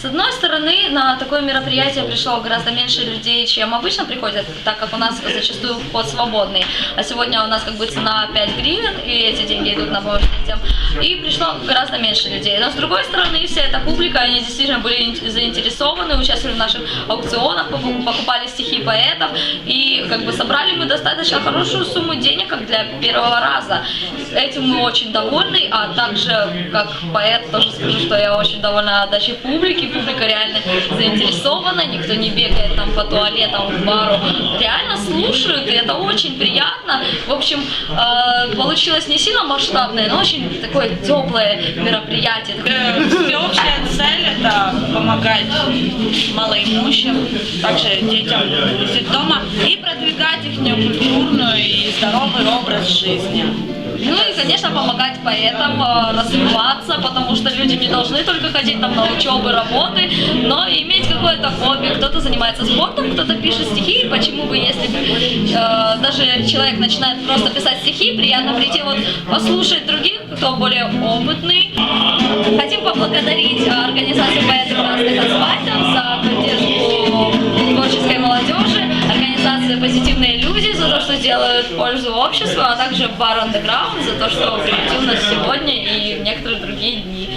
С одной стороны, на такое мероприятие пришло гораздо меньше людей, чем обычно приходят, так как у нас зачастую вход свободный. А сегодня у нас как бы цена 5 гривен, и эти деньги идут на помощь детям. И пришло гораздо меньше людей. Но с другой стороны, вся эта публика, они действительно были ин- заинтересованы, участвовали в наших аукционах, покуп- покупали стихи поэтов. И как бы собрали мы достаточно хорошую сумму денег, как для первого раза. Этим мы очень довольны, а также как поэт тоже скажу, что я очень довольна отдачей публики. Публика реально заинтересована, никто не бегает там по туалетам, в бару. Реально слушают, и это очень приятно. В общем, э, получилось не сильно масштабное, но очень такое теплое мероприятие. Такое Э, Всеобщая цель – это помогать малоимущим, также детям из детдома и продвигать их культурную и здоровый образ жизни. Ну и, конечно, помогать поэтам э, развиваться, потому что люди не должны только ходить там на учебы, работы, но иметь какое-то хобби. Кто-то занимается спортом, кто-то пишет стихи. Почему бы, если э, даже человек начинает просто писать стихи, приятно прийти вот послушать других, кто более опытный. Хотим поблагодарить э, организацию поэтов разных асфальтов за поддержку творческой молодежи, организацию «Позитивные люди» делают пользу обществу, а также бар Underground за то, что приютил нас сегодня и в некоторые другие дни.